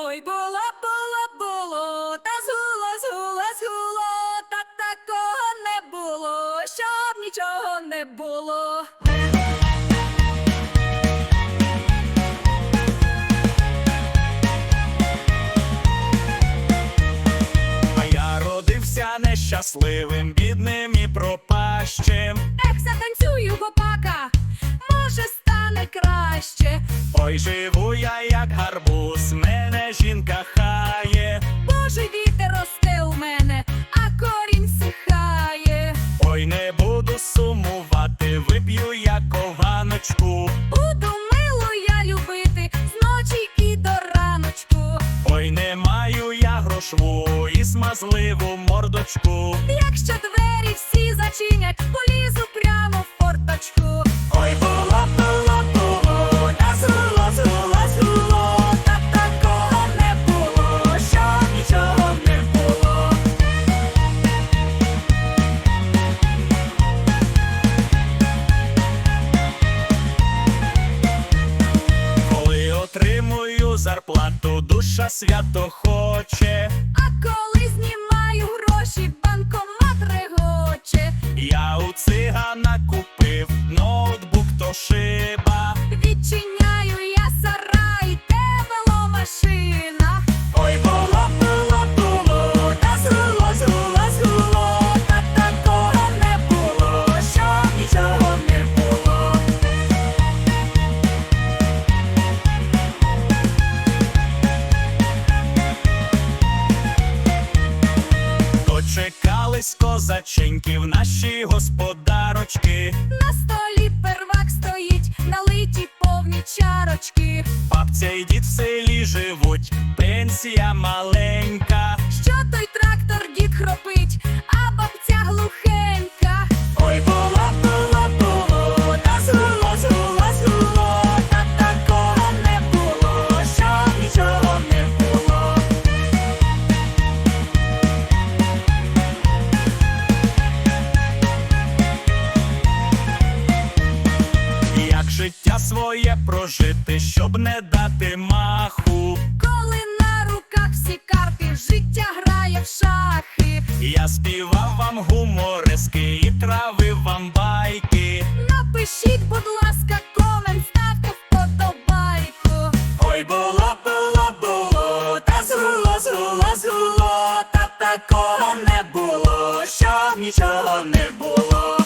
Ой, було, було, було, та згуло, згуло, згуло, та такого не було, щоб нічого не було. А я родився нещасливим, бідним і пропащим. Ех, затанцюю гопака, може стане краще. Ой, живу я смазливу мордочку. Якщо двері всі зачинять, полізу прямо в форточку. Ой, було, було, було, та згуло, згуло, згуло, Та такого не було, щоб нічого не було. Коли отримую зарплату, душа свято хоче. Дочекались козаченьків наші господарочки. На столі первак стоїть, налиті повні чарочки. Бабця і дід в селі живуть, пенсія маленька. Життя своє прожити, щоб не дати маху. Коли на руках всі карти, життя грає в шахи. Я співав вам гуморески і травив вам байки. Напишіть, будь ласка, комент, ставте вподобайку. Ой, було, було, було, та згуло, згуло, згуло, та такого не було, щоб нічого не було.